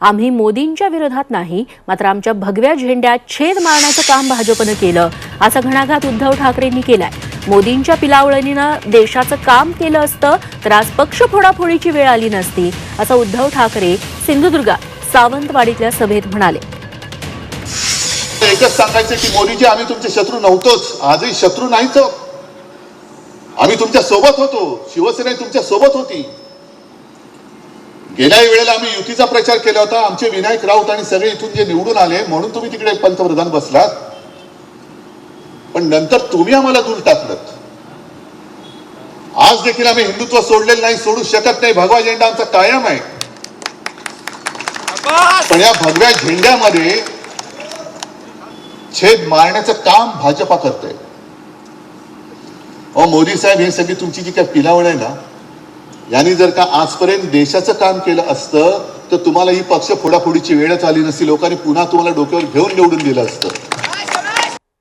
आम्ही मोदींच्या विरोधात नाही मात्र आमच्या भगव्या झेंड्यात छेद मारण्याचं काम भाजपनं केलं असा घणाघात उद्धव ठाकरेंनी केलाय. मोदींच्या पिलावळणीनं देशाचं काम केलं असतं तर आज पक्ष फोडाफोडीची वेळ आली नसती असं उद्धव ठाकरे सिंधुदुर्गात सावंतवाडीतल्या सभेत म्हणाले. एकच सांगायचं की मोदीजी आम्ही तुमचे शत्रू नव्हतोच. आजही शत्रू नाहीच आम्ही तुमच्यासोबत होतो. शिवसेना तुमच्यासोबत होती. गेल्या वेळेला आम्ही युतीचा प्रचार केला होता. आमचे विनायक राऊत आणि सगळे इथून जे निवडून आले म्हणून तुम्ही तिकडे पंतप्रधान बसलात. पण नंतर तुम्ही आम्हाला दूर टाकलं आज देखील आम्ही हिंदुत्व सोडलेलं नाही सोडू शकत नाही. भगवा झेंडा आमचा कायम आहे. पण या भगव्या झेंड्यामध्ये छेद मारण्याचं काम भाजपा करते अहो मोदी साहेब हे सगळी तुमची जी काय पिलावळ आहे ना यांनी जर का आजपर्यंत देशाचं काम केलं असतं तर तुम्हाला ही पक्ष फोडाफोडीची वेळच आली नसती. लोकांनी पुन्हा तुम्हाला डोक्यावर घेऊन निवडून दिलं असतं.